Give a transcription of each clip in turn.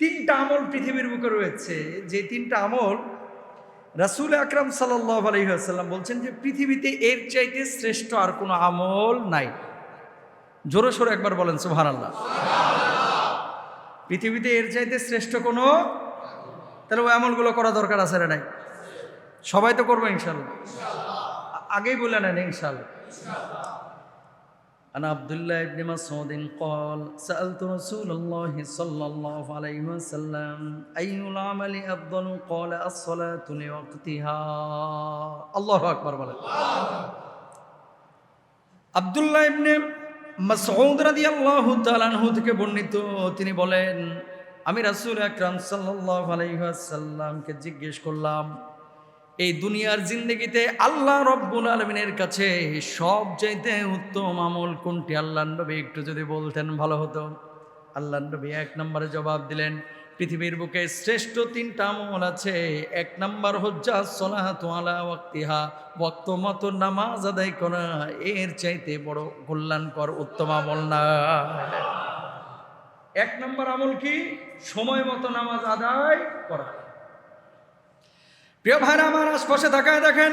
তিনটা আমল পৃথিবীর বুকে রয়েছে। যে তিনটা আমল রাসুল আকরাম আলহিহাসাল্লাম বলছেন যে, পৃথিবীতে এর চাইতে শ্রেষ্ঠ আর কোনো আমল নাই। জোরে সোরে একবার বলেন সুহান আল্লাহ পৃথিবীতে এর চাইতে শ্রেষ্ঠ কোনো? তাহলে ওই আমলগুলো করা দরকার আছে না নাই? সবাই তো করব ইনশাল্লাহ আগেই বলে নেন ইনশাল্লাহ عن عبد الله بن مسعود قال سألت رسول الله صلى الله عليه وسلم أي العمل أفضل قال الصلاة لوقتها الله أكبر বলে আব্দুল্লাহ ইবনে মাসউদ রাদিয়াল্লাহু তাআলা আনহু থেকে বর্ণিত তিনি বলেন আমি রাসূল আকরাম সাল্লাল্লাহু আলাইহি ওয়াসাল্লামকে জিজ্ঞেস করলাম এই দুনিয়ার জিন্দগিতে আল্লাহ রব্বুল আলমিনের কাছে সব চাইতে উত্তম আমল কোনটি? আল্লাহ নবী একটু যদি বলতেন ভালো হতো। আল্লাহ নবী এক নম্বরে জবাব দিলেন, পৃথিবীর বুকে শ্রেষ্ঠ তিনটা আমল আছে। এক নম্বর হজ্জা সলাহাত আলা ওয়াক্তিহা। বক্ত মতো নামাজ আদায় করা, এর চাইতে বড় কল্যাণকর উত্তম আমল না। এক নম্বর আমল কি? সময় মতো নামাজ আদায় করা। প্রিয় ভাইরা, আমার আশপাশে তাকায় দেখেন,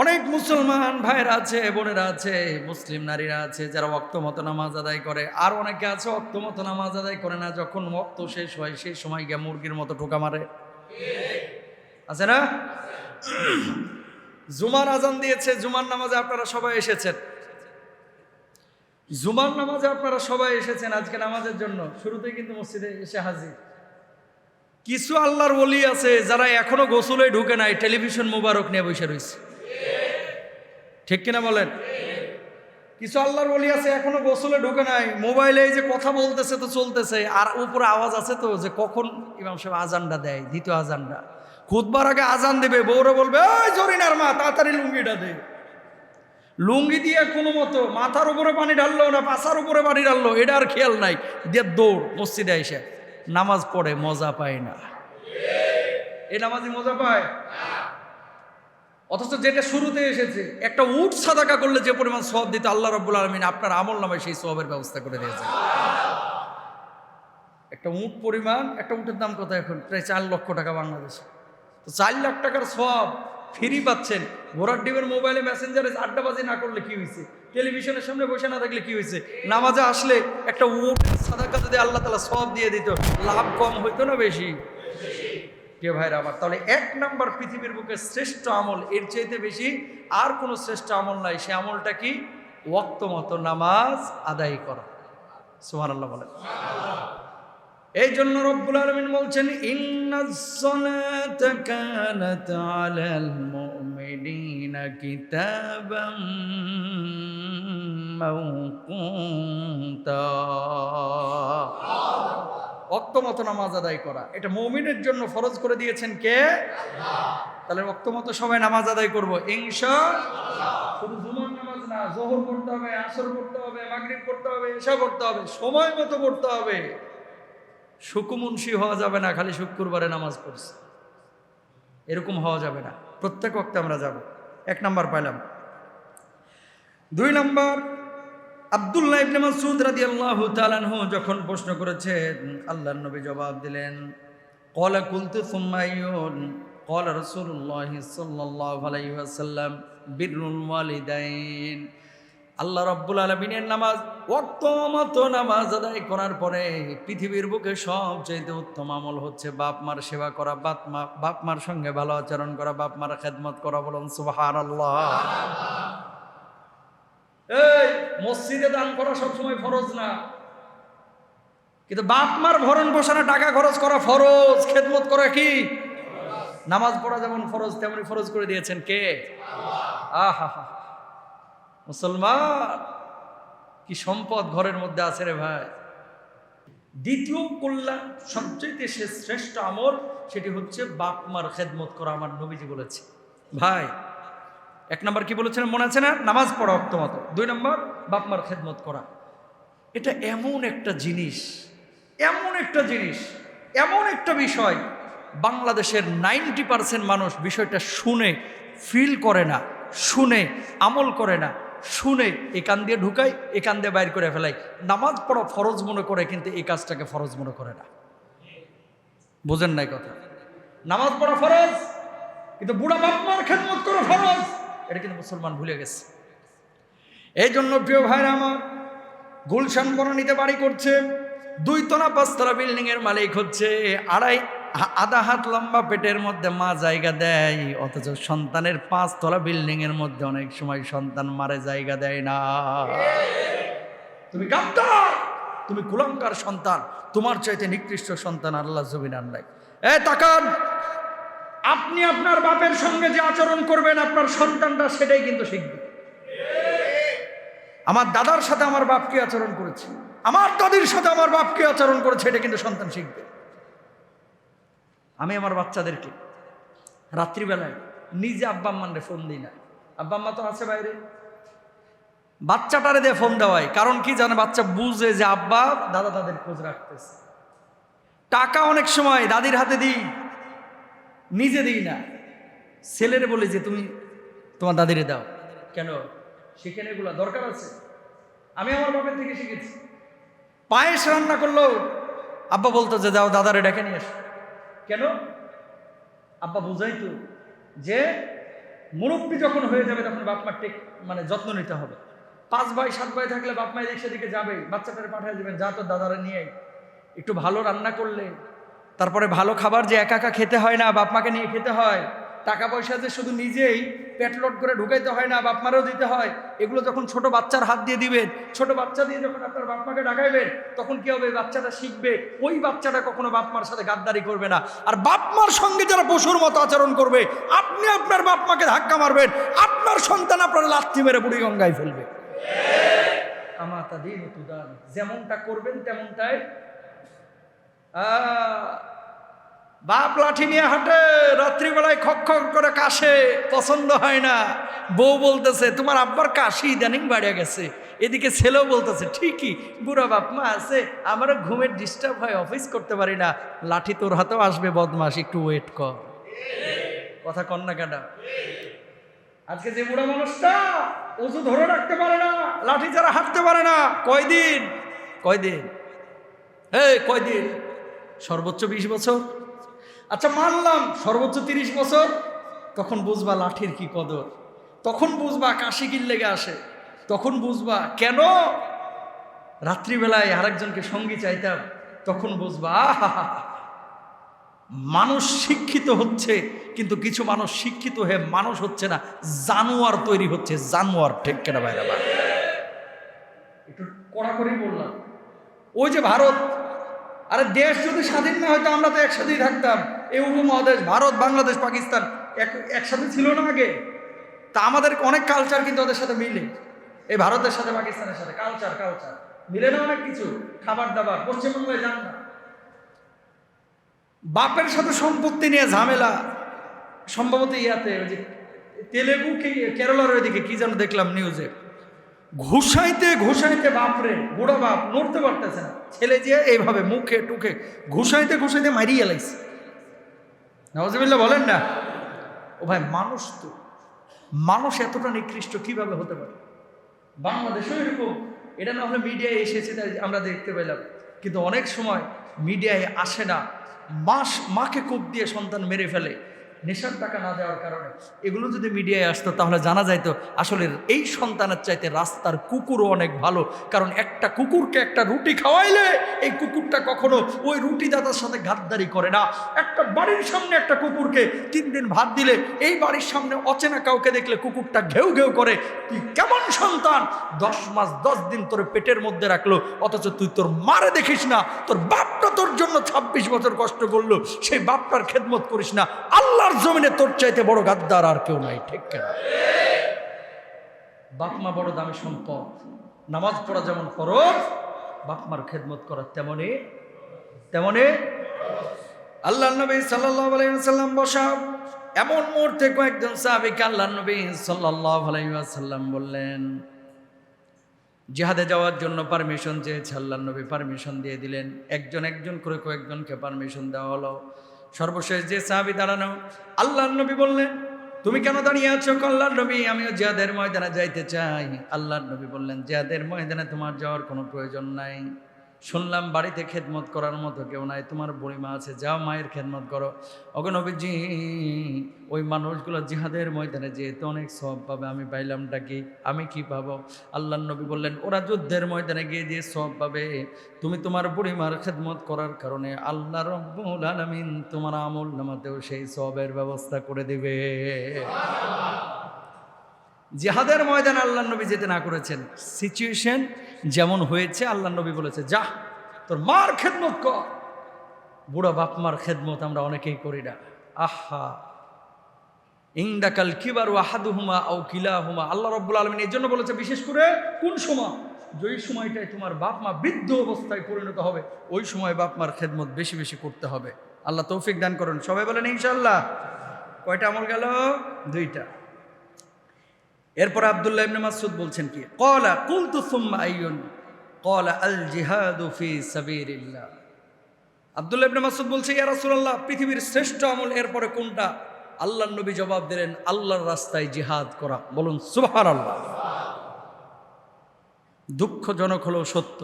অনেক মুসলমান ভাইরা আছে, বোনেরা আছে, মুসলিম নারীরা আছে, যারা অক্ত মতো নামাজ আদায় করে। আর অনেকে আছে অক্ত মতো নামাজ আদায় করে না, যখন অক্ত শেষ হয়, সেই সময় গিয়ে মুরগির মতো ঠোকা মারে। আছে না? জুমার আজান দিয়েছে, জুমার নামাজে আপনারা সবাই এসেছেন। জুমার নামাজে আপনারা সবাই এসেছেন আজকে নামাজের জন্য। শুরুতেই কিন্তু মসজিদে এসে হাজির। কিছু আল্লাহর বলি আছে যারা এখনও গোসলে ঢুকে নাই, টেলিভিশন মোবারক নিয়ে বসে রয়েছে। ঠিক কিনা বলেন? কিছু আল্লাহর বলি আছে এখনও গোসলে ঢুকে নাই, মোবাইলে এই যে কথা বলতেছে তো চলতেছে, আর উপরে আওয়াজ আছে তো যে কখন ইমাম সাহেব আজানটা দেয়, দ্বিতীয় আজানটা। খুদবার আগে আজান দেবে, বউরে বলবে ওই জরিনার মা, তাড়াতাড়ি লুঙ্গিটা দে। লুঙ্গি দিয়ে কোনো মতো মাথার উপরে পানি ঢাললো না, পাশার উপরে পানি ঢাললো, এটা আর খেয়াল নাই। দিয়ে দৌড়, মসজিদে এসে নামাজ পড়ে, মজা পায় না। এই নামাজি মজা পায়? অথচ যেটা শুরুতে এসেছে, একটা উট সাদাকা করলে যে পরিমাণ সব দিতে আল্লাহ রব্বুল আলমিন আপনার আমল নামে সেই সবের ব্যবস্থা করে দিয়েছে। একটা উট পরিমাণ, একটা উটের দাম কত এখন? প্রায় চার লক্ষ টাকা বাংলাদেশে। তো চার লাখ টাকার সব ফ্রি পাচ্ছেন। ঘোড়ার ডিমের মোবাইলে মেসেঞ্জারে আড্ডাবাজি না করলে কি হয়েছে টেলিভিশনের সামনে বসে না থাকলে কি হয়েছে নামাজে আসলে একটা উট সাদাকা যদি আল্লাহ তালা সব দিয়ে দিত, লাভ কম হইতো না বেশি? কে ভাইরা আমার, তাহলে এক নাম্বার পৃথিবীর বুকে শ্রেষ্ঠ আমল এর চাইতে বেশি আর কোনো শ্রেষ্ঠ আমল নাই। সে আমলটা কি? ওক্ত মতো নামাজ আদায় করা। সুহান আল্লাহ বলেন। এই জন্য রব্বুল আলমিন বলছেন মাওকুতা। নামাজ আদায় করা। এটা মৌমিনের জন্য ফরজ করে দিয়েছেন কে? তাহলে অক্তমতো সবাই নামাজ আদায় করব। ইনশা শুধু নামাজ না, জোহর পড়তে হবে, আসর পড়তে হবে, মাগরিব পড়তে হবে এসা পড়তে হবে, সময় মতো পড়তে হবে। সুকুমুন্সি হওয়া যাবে না, খালি শুক্রবারে নামাজ পড়ছে। এরকম হওয়া যাবে না। প্রত্যেক ওক্তে আমরা যাব। এক নাম্বার পাইলাম। দুই নাম্বার, আব্দুল্লাহ ইবনে মাসউদ রাদিয়াল্লাহু তাআলা আনহু যখন প্রশ্ন করেছেন আল্লাহর নবী জবাব দিলেন ক্বালা কুলতু সুম্মা আইয়ুন ক্বালা রাসূলুল্লাহ সাল্লাল্লাহু আলাইহি ওয়াসাল্লাম, বিররুল ওয়ালিদাইন। আল্লাহ রাব্বুল আলামিনের নামাজ ওয়াক্ত মতো নামাজ আদায় করার পরে পৃথিবীর বুকে সবচেয়ে উত্তম আমল হচ্ছে বাপ মার সেবা করা, বাপ মা, বাপ মার সঙ্গে ভালো আচরণ করা, বাপ মার খেদমত করা, বলুন আল্লাহ এই, মসজিদে দান করা সবসময় ফরজ না। কিন্তু বাপ মার ভরণ পোষণে টাকা খরচ করা ফরজ, খেদমত করা কি? নামাজ পড়া যেমন ফরজ, তেমনি ফরজ করে দিয়েছেন কে? আহা হা মুসলমান, কি সম্পদ ঘরের মধ্যে আছে রে ভাই? দ্বিতীয় কল্যাণ সবচেয়ে সে শ্রেষ্ঠ আমল, সেটি হচ্ছে বাপ মার খেদমত করা, আমার নবীজি বলেছে। ভাই, এক নম্বর কি বলেছেন মনে আছে না? নামাজ পড়া অক্তমত দুই নম্বর, বাপ মার খেদমত করা। এটা এমন একটা জিনিস, এমন একটা জিনিস, এমন একটা বিষয়, বাংলাদেশের নাইনটি পার্সেন্ট মানুষ বিষয়টা শুনে ফিল করে না, শুনে, আমল করে না। শুনে এ কান দিয়ে ঢুকাই এ কান দিয়ে বাইর করে ফেলাই। নামাজ পড়া ফরজ মনে করে, কিন্তু এই কাজটাকে ফরজ মনে করে না। বোঝেন নাই কথা? নামাজ পড়া ফরজ, কিন্তু বুড়া বাপ মার খেদমত করা ফরজ, এটা কিন্তু মুসলমান ভুলে গেছে। এই জন্য প্রিয় ভাইরা আমার, গুলশান বনানীতে বাড়ি করছে দুই তলা পাঁচতলা বিল্ডিং এর মালিক হচ্ছে আড়াই আধা হাত লম্বা পেটের মধ্যে মা জায়গা দেয়, অথচ সন্তানের পাঁচতলা বিল্ডিং এর মধ্যে অনেক সময় সন্তান মারে জায়গা দেয় না। তুমি তুমি কুলঙ্কার সন্তান, তোমার চাইতে নিকৃষ্ট সন্তান আল্লাহ জবিন আল্লাহ এ, তাকান। আপনি আপনার বাপের সঙ্গে যে আচরণ করবেন, আপনার সন্তানটা সেটাই কিন্তু শিখবে। আমার দাদার সাথে আমার বাপকে আচরণ করেছে? আমার দাদির সাথে আমার বাপকে আচরণ করেছে, এটা কিন্তু সন্তান শিখবে। আমি আমার বাচ্চাদেরকে রাত্রিবেলায় নিজে আব্বা আম্মানরে ফোন দিই না। আব্বা আম্মা তো আছে বাইরে। বাচ্চাটারে দিয়ে ফোন দেওয়াই। কারণ কি জানে, বাচ্চা বুঝে যে আব্বা দাদা তাদের খোঁজ রাখতেছে। টাকা অনেক সময় দাদির হাতে দিই, নিজে দিই না। ছেলের বলি যে, তুমি তোমার দাদিরে দাও। কেন? সেখানে এগুলো দরকার আছে। আমি আমার বাপের থেকে শিখেছি। পায়েস রান্না করল আব্বা বলতো যে যাও দাদারে ডেকে নিয়ে আসো। কেন? আব্বা বুঝাইতো যে মুরব্বী যখন হয়ে যাবে তখন বাপ মার টেক মানে যত্ন নিতে হবে। পাঁচ ভাই, সাত ভাই থাকলে বাপ মা রিক্সা সেদিকে যাবে, বাচ্চাটারে পাঠিয়ে দেবেন, যা তোর দাদারা নিয়ে একটু ভালো রান্না করলে, তারপরে ভালো খাবার যে একা একা খেতে হয় না, বাপ মাকে নিয়ে খেতে হয় টাকা পয়সা যে শুধু নিজেই পেট লোড করে ঢুকাইতে হয় না বাপমারও দিতে হয় এগুলো যখন ছোট বাচ্চার হাত দিয়ে দিবেন ছোট বাচ্চা দিয়ে যখন আপনার বাপ মাকে ডাকাইবেন তখন কি হবে? বাচ্চাটা শিখবে। ওই বাচ্চাটা কখনো বাপমার সাথে গাদ্দারি করবে না। আর বাপমার সঙ্গে যারা পশুর মতো আচরণ করবে আপনি আপনার বাপমাকে ধাক্কা মারবেন আপনার সন্তান আপনার লাথি মেরে বুড়ি গঙ্গায় ফেলবে। আমাতা দিন যেমনটা করবেন তেমনটাই। আহ, বাপ লাঠি নিয়ে হাঁটে, রাত্রিবেলায় খক খক করে কাশে, পছন্দ হয় না। বউ বলতেছে, তোমার আব্বার কাশি ইদানিং বাড়িয়ে গেছে। এদিকে ছেলেও বলতেছে, ঠিকই, বুড়া বাপ মা আছে, আমারও ঘুমের ডিস্টার্ব হয় অফিস করতে পারি না। লাঠি তোর হাতেও আসবে বদমাস একটু ওয়েট কর। কথা কন না কেনা? আজকে যে বুড়া মানুষটা ওজু ধরে রাখতে পারে না, লাঠি ছাড়া হাঁটতে পারে না। কয়দিন? কয়দিন? এই, কয়দিন? সর্বোচ্চ বিশ বছর? আচ্ছা মানলাম সর্বোচ্চ তিরিশ বছর, তখন বুঝবা লাঠির কি কদর, তখন বুঝবা কাশি লেগে আসে, তখন বুঝবা কেন? রাত্রিবেলায় আরেকজনকে সঙ্গী চাইতাম, তখন বুঝবা মানুষ শিক্ষিত হচ্ছে, কিন্তু কিছু মানুষ শিক্ষিত হয়ে মানুষ হচ্ছে না, জানোয়ার তৈরি হচ্ছে, জানোয়ার ঠিক কেনা বাইরে একটু কড়াকড়ি বললাম, ওই যে ভারত, আরে দেশ যদি স্বাধীন না হয়তো আমরা তো একসাথেই থাকতাম এই উপমহাদেশ, ভারত, বাংলাদেশ, পাকিস্তান এক, একসাথে ছিল না আগে। তা আমাদের অনেক কালচার কিন্তু ওদের সাথে মিলে। এই ভারতের সাথে, পাকিস্তানের সাথে কালচার কালচার মিলে না অনেক কিছু? খাবার দাবার। পশ্চিমবঙ্গে যান না। বাপের সাথে সম্পত্তি নিয়ে ঝামেলা। সম্ভবত ইয়াতে ওই যে তেলেগু কেরলার ওইদিকে কি যেন দেখলাম নিউজে ঘুষাইতে ঘুষাইতে বাপরে, বুড়া বাপ, নড়তে পারতেছে না। ছেলে যে এইভাবে মুখে টুকে ঘুষাইতে ঘুষাইতে মারিয়ে লাইছে। নওয়াজবিল্লা বলেন না। ও ভাই, মানুষ তো, মানুষ এতটা নিকৃষ্ট কীভাবে হতে পারে? বাংলাদেশেও এরকম এটা না হলে মিডিয়ায় এসেছে, তাই আমরা দেখতে পেলাম। কিন্তু অনেক সময় মিডিয়ায় আসে না। মাস, মাকে কূপ দিয়ে সন্তান মেরে ফেলে। নেশার টাকা না দেওয়ার কারণে। এগুলো যদি মিডিয়ায় আসতো, তাহলে জানা যাইতো আসলে এই সন্তানের চাইতে রাস্তার কুকুরও অনেক ভালো। কারণ একটা কুকুরকে একটা রুটি খাওয়াইলে এই কুকুরটা কখনো ওই রুটি দাদার সাথে ঘাতদারি করে না। একটা বাড়ির সামনে একটা কুকুরকে তিন দিন ভাত দিলে, এই বাড়ির সামনে অচেনা কাউকে দেখলে কুকুরটা ঘেউ ঘেউ করে, তুই কেমন সন্তান দশ মাস, দশ দিন তোর পেটের মধ্যে রাখল, অথচ তুই তোর মারে দেখিস না, তোর বাপটা তোর জন্য ছাব্বিশ বছর কষ্ট করল, সেই বাপটার খেদমত করিস না, আল্লাহর জমিনে তোর চাইতে বড় গাদ্দার আর কেউ নাই, ঠিক কেনা? বাপমা বড় দামি সম্পদ, নামাজ পড়া যেমন ফরজ বাপমার খেদমত করা তেমনই তেমনি। আল্লাহ নবী সাল্লাহ আলাইসাল্লাম বসা এমন মুহূর্তে কয়েকজন সাহাবিকে আল্লাহ নবী আলাইসাল্লাম বললেন, জিহাদে যাওয়ার জন্য পারমিশন চেয়েছে আল্লাহ নবী পারমিশন দিয়ে দিলেন। একজন একজন করে কয়েকজনকে পারমিশন দেওয়া হলো। সর্বশেষ যে সাহাবি দাঁড়ানো আল্লাহ নবী বললেন, তুমি কেন দাঁড়িয়ে আছো আল্লাহ নবী? আমিও জিহাদের ময়দানে যাইতে চাই। আল্লাহ নবী বললেন, জিহাদের ময়দানে তোমার যাওয়ার কোনো প্রয়োজন নাই। শুনলাম বাড়িতে খেদমত করার মতো কেউ নাই, তোমার বুড়িমা আছে, যাও মায়ের খেদমত করো। অগনবীজি ওই মানুষগুলো জিহাদের ময়দানে যে যেহেতু অনেক সব পাবে, আমি পাইলামটা কি? আমি কি পাবো? আল্লাহ নবী বললেন, ওরা যুদ্ধের ময়দানে গিয়ে দিয়ে সব পাবে, তুমি তোমার বুড়িমার খেদমত করার কারণে আল্লাহ রব্বুল আলামিন তোমার আমল নামাতেও সেই সবের ব্যবস্থা করে দিবে। জিহাদের ময়দানে আল্লাহ নবী যেতে না করেছেন। সিচুয়েশন যেমন হয়েছে, আল্লাহ নবী বলেছে, যা, তোর মার খেদমত কর। বুড়ো বাপ মার খেদমত আমরা অনেকেই করি না। আহা ইংদাকাল কিবার ওয়াহাদুহুমা আও কিলাহুমা। আল্লাহ রব্বুল আলমিন এই জন্য বলেছে, বিশেষ করে কোন সময়? যেই সময়টায় তোমার বাপ মা বৃদ্ধ অবস্থায় পরিণত হবে, ওই সময় বাপ মার খেদমত বেশি বেশি করতে হবে। আল্লাহ তৌফিক দান করুন। সবাই বলেন ইনশাল্লাহ কয়টা আমল গেল? দুইটা। এরপর আব্দুল্লাহ ইবনে মাসুদ বলছেন কি? ক্বালা কুলতু সুম্মা আইয়ুন কলা আল জিহাদু ফি সাবিলিল্লাহ আব্দুল্লাহ ইবনে মাসুদ বলছে, ইয়া রাসূলুল্লাহ, পৃথিবীর শ্রেষ্ঠ আমল, এরপরে কোনটা? আল্লাহর নবী জবাব দিলেন, আল্লাহর রাস্তায় জিহাদ করা বলুন সুবহানাল্লাহ। দুঃখজনক হলো সত্য।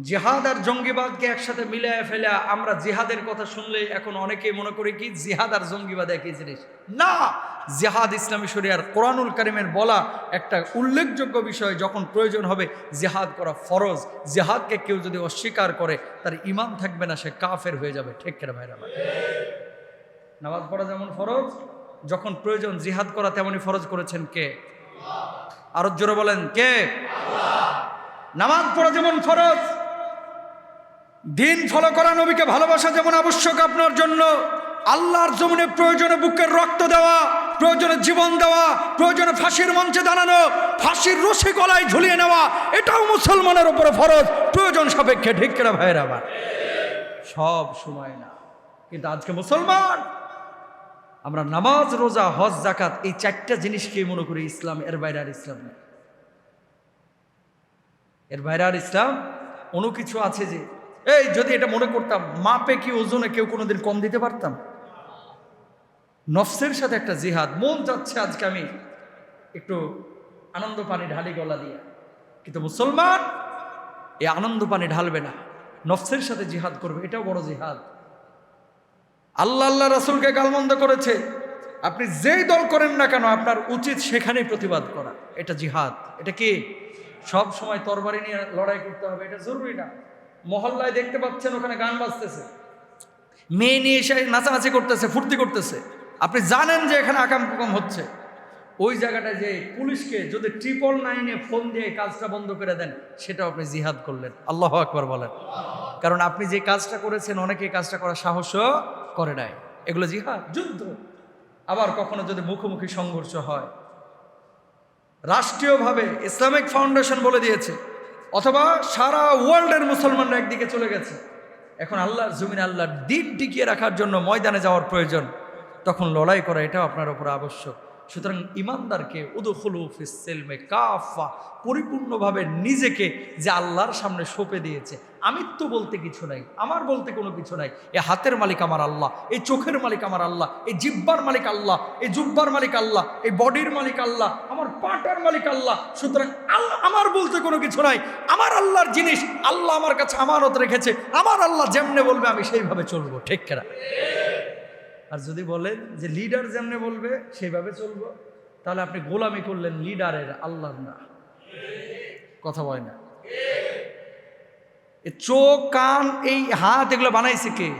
জিহাদ আর জঙ্গিবাদকে একসাথে মিলিয়ে ফেলে আমরা জিহাদের কথা শুনলে এখন অনেকেই মনে করি কি জিহাদ আর জঙ্গিবাদ একই জিনিস? না! জিহাদ ইসলামী শরিয়ার কোরআনুল কারিমের বলা একটা উল্লেখযোগ্য বিষয়, যখন প্রয়োজন হবে জিহাদ করা ফরজ। জিহাদকে কেউ যদি অস্বীকার করে, তার ইমান থাকবে না, সে কাফের হয়ে যাবে। ঠিক কেন ভাইরা ভাই নামাজ পড়া যেমন ফরজ, যখন প্রয়োজন জিহাদ করা তেমনই ফরজ করেছেন কে? আরও জোরে বলেন, কে? নামাজ পড়া যেমন ফরজ দিন ফলো করা নবীকে ভালোবাসা যেমন আবশ্যক আপনার জন্য, আল্লাহর জমিনে প্রয়োজনে বুকের রক্ত দেওয়া, প্রয়োজনে জীবন দেওয়া, প্রয়োজনে ফাঁসির মঞ্চে দাঁড়ানো, ফাঁসির রশি গলায় ঝুলিয়ে নেওয়া, এটাও মুসলমানের উপরে ফরজ, প্রয়োজন সাপেক্ষে, ঠিক কেনা ভাইয়ের আবার সব সময় না। কিন্তু আজকে মুসলমান, আমরা নামাজ, রোজা, হজ জাকাত এই চারটা জিনিসকে মনে করি ইসলাম, এর বাইরে আর ইসলাম এর বাইরে আর ইসলাম অন্য কিছু আছে যে এই, যদি এটা মনে করতাম, মাপে কি ওজনে কেউ কোনোদিন কম দিতে পারতাম? নফসের সাথে একটা জিহাদ, মন যাচ্ছে আজকে আমি একটু আনন্দ পানি ঢালি গলা দিয়ে। কিন্তু মুসলমান, এই আনন্দ পানি ঢালবে না, নফসের সাথে জিহাদ করবে, এটাও বড় জিহাদ। আল্লাহ আল্লাহ রাসুলকে গালমন্দ করেছে, আপনি যেই দল করেন না কেন, আপনার উচিত সেখানেই প্রতিবাদ করা, এটা জিহাদ। এটা কি? সব সময় তরবারি নিয়ে লড়াই করতে হবে, এটা জরুরি না। মহল্লায় দেখতে পাচ্ছেন ওখানে গান বাজতেছে। মেয়ে নিয়ে এসে নাচানাচি করতেছে ফুর্তি করতেছে। আপনি জানেন যে এখানে আকাম কুকাম হচ্ছে। ওই জায়গাটায় যে পুলিশকে যদি ট্রিপল নাইনে ফোন দিয়ে কাজটা বন্ধ করে দেন সেটাও আপনি জিহাদ করলেন। আল্লাহ আকবার বলেন। কারণ আপনি যে কাজটা করেছেন অনেকে কাজটা করার সাহসও করে নাই। এগুলো জিহাদ যুদ্ধ। আবার কখনো যদি মুখোমুখি সংঘর্ষ হয় রাষ্ট্রীয়ভাবে ইসলামিক ফাউন্ডেশন বলে দিয়েছে অথবা সারা ওয়ার্ল্ডের মুসলমানরা একদিকে চলে গেছে। এখন আল্লাহর জমিন আল্লাহর দিন টিকিয়ে রাখার জন্য ময়দানে যাওয়ার প্রয়োজন। তখন লড়াই করা এটাও আপনার ওপর আবশ্যক। সুতরাং ইমানদারকে উদুখুলু ফিসেলমে কাফা পরিপূর্ণভাবে নিজেকে যে আল্লাহর সামনে সঁপে দিয়েছে। আমিত্ব বলতে কিছু নাই, আমার বলতে কোনো কিছু নাই। এ হাতের মালিক আমার আল্লাহ এই চোখের মালিক আমার আল্লাহ এই জিব্বার মালিক আল্লাহ এই জুব্বার মালিক আল্লাহ এই বডির মালিক আল্লাহ, আমার পাটার মালিক আল্লাহ। সুতরাং আল্লাহ, আমার বলতে কোনো কিছু নাই। আমার আল্লাহর জিনিস আল্লাহ আমার কাছে আমানত রেখেছে। আমার আল্লাহ যেমনে বলবে আমি সেইভাবে চলবো, ঠিক কেনা? আর যদি বলেন যে লিডার যেমনে বলবে, সেইভাবে চলবো, তাহলে আপনি গোলামি করলেন লিডারের আল্লাহর না। কথা বয় না। চোখ, কান, এই হাত এগুলো বানাইছে কে?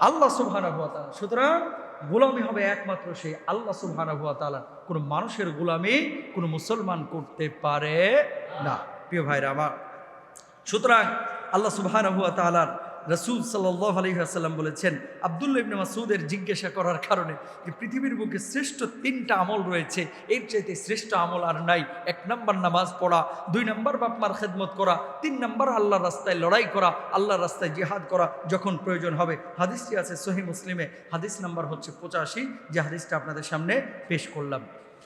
আল্লাহ সুবহানা হুয়া তাআলা। সুতরাং গোলামি হবে একমাত্র সেই আল্লাহ সুবহানা হুয়া তাআলা। কোনো মানুষের গোলামি কোনো মুসলমান করতে পারে না। প্রিয় ভাইরা আমার, সুতরাং আল্লাহ সুবহানা হুয়া তাআলার রসুল সাল্লাহ আলহিহাসাল্লাম বলেছেন আবদুল্লা ইবনে মাসুদের জিজ্ঞাসা করার কারণে যে পৃথিবীর বুকে শ্রেষ্ঠ তিনটা আমল রয়েছে, এর চাইতে শ্রেষ্ঠ আমল আর নাই। এক নম্বর নামাজ পড়া, দুই নম্বর বাপমার খেদমত করা, তিন নম্বর আল্লাহর রাস্তায় লড়াই করা, আল্লাহর রাস্তায় জিহাদ করা যখন প্রয়োজন হবে। হাদিসটি আছে সহি মুসলিমে, হাদিস নাম্বার হচ্ছে পঁচাশি, যে হাদিসটা আপনাদের সামনে পেশ করলাম।